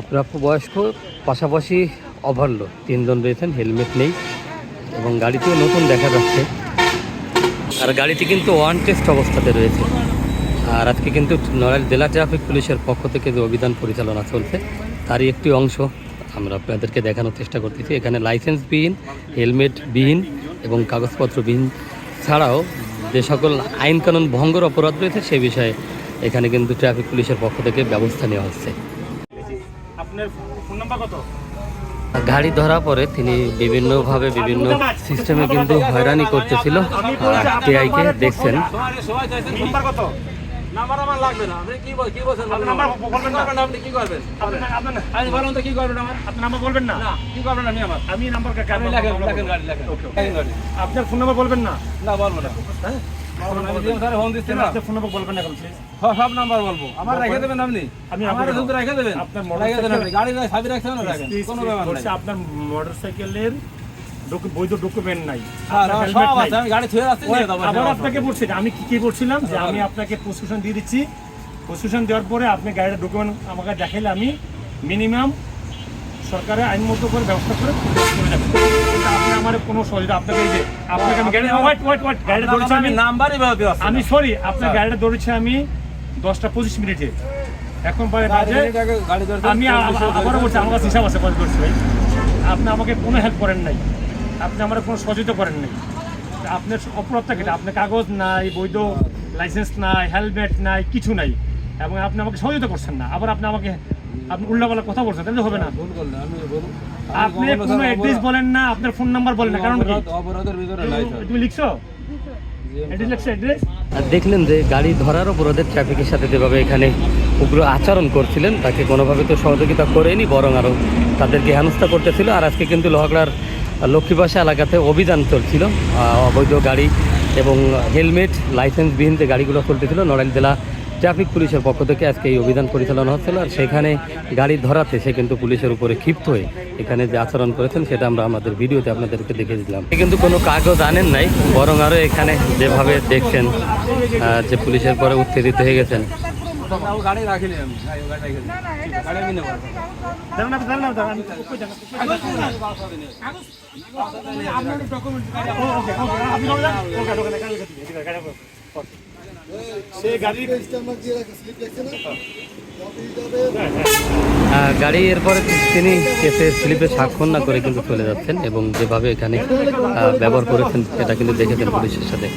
অপ্রাপ্য বয়স্ক, পাশাপাশি ওভারলোড তিনজন রয়েছেন, হেলমেট নেই এবং গাড়িটিও নতুন দেখা যাচ্ছে। আর গাড়িটি কিন্তু ওয়ান টেস্ট অবস্থাতে রয়েছে। আর আজকে কিন্তু নড়াইল জেলা ট্রাফিক পুলিশের পক্ষ থেকে যে অভিযান পরিচালনা চলছে, তারই একটি অংশ আমরা আপনাদেরকে দেখানোর চেষ্টা করতেছি। এখানে লাইসেন্সবিহীন, হেলমেটবিহীন এবং কাগজপত্রবিহীন ছাড়াও যে সকল আইন কানুন ভঙ্গর অপরাধ রয়েছে সেই বিষয়ে এখানে কিন্তু ট্রাফিক পুলিশের পক্ষ থেকে ব্যবস্থা নেওয়া হচ্ছে। আপনার ফোন নাম্বার কত? গাড়ি ধরা পরে তিনি বিভিন্নভাবে বিভিন্ন সিস্টেমে কিন্তু হয়রানি করতেছিল। টিআইকে দেখছেন। নাম্বার কত? নাম্বার আমার লাগবে না। আপনি কি বল- কি বলছেন? আপনার ফোন নাম্বার বলবেন না? না বলব না। হ্যাঁ সব- নাম্বার বলব। আমার রেখে দেবেন আপনি? আমার শুধু রেখে দেবেন? গাড়ি সাবি রাখছেন কোনো ব্যাপার নাই। আপনার বৈধ ডকুমেন্ট নাই। নাই। আছে আমি গাড়ি ছুঁয়ে যাচ্ছি আবার আপনাকে বলছি আমি কি কি বলছিলাম যে আমি আপনাকে প্রেসক্রিপশন দিয়ে দিচ্ছি। প্রেসক্রিপশন দেওয়ার পরে আপনি গাড়ির ডকুমেন্ট আমাকে দেখাইলে আমি মিনিমাম সরকারের আইন মতো করে ব্যবস্থা করে আপনি আমার কোনো সহযোগিতা আপনাকে এই যে আপনাকে আমি গাড়ি ওয়াইট ওয়াইট ওয়াইট গাড়িটা ধরেছি আমি সরি আপনার গাড়িটা ধরেছি আমি দশটা পঁচিশ মিনিটে। এখন পরে বাজে আমি আবারও বলছি আমার কাছে হিসাব আছে করছি ভাই। আপনি আমাকে কোনো হেল্প করেন নাই। আপনি আমার কোনো সহযোগিতা করেন নাই। আপনার অপরাধটা কেটে আপনার কাগজ নাই বৈধ লাইসেন্স নাই হেলমেট নাই কিছু নাই। এবং আপনি আমাকে সহযোগিতা করছেন না। আবার আপনি আমাকে আপনি উল্টাপাল্টা কথা বলছেন তাহলে হবে না। ভুল করলেন আমি বলুন আপনি কোনো অ্যাড্রেস বলেন না আপনার ফোন নাম্বার বলেন না কারণ কি? অপরাধের ভিতরে নাই তুমি লিখছো? আর দেখলেন যে গাড়ি ধরার অপরাধের ট্রাফিকের সাথে যেভাবে এখানে উগ্র আচরণ করছিলেন তাকে কোনোভাবে তো সহযোগিতা করেনি বরং আরও তাদেরকে হেনস্থা করতেছিল। আর আজকে কিন্তু লোহাগড়ার লক্ষ্মীবাসা এলাকাতে অভিযান চলছিল। অবৈধ গাড়ি এবং হেলমেট লাইসেন্সবিহীন যে গাড়িগুলো চলতেছিল নড়াইল জেলা ট্রাফিক পুলিশের পক্ষ থেকে আজকে এই অভিযান পরিচালনা হচ্ছিল আর সেখানে গাড়ি ধরাতে সে কিন্তু পুলিশের উপরে ক্ষিপ্ত হয়ে এখানে যে আচরণ করেছেন সেটা আমরা আমাদের ভিডিওতে আপনাদেরকে দেখে দিলাম সে কিন্তু কোনো কাগজ আনেন নাই বরং আরও এখানে যেভাবে দেখছেন যে পুলিশের পরে উত্তেজিত হয়ে গেছেন তাও আমি গাড়ি এরপরে তিনি কেসে স্লিপে স্বাক্ষর না করে কিন্তু চলে যাচ্ছেন এবং যেভাবে এখানে ব্যবহার করেছেন, সেটা কিন্তু দেখেছেন পুলিশের সাথে।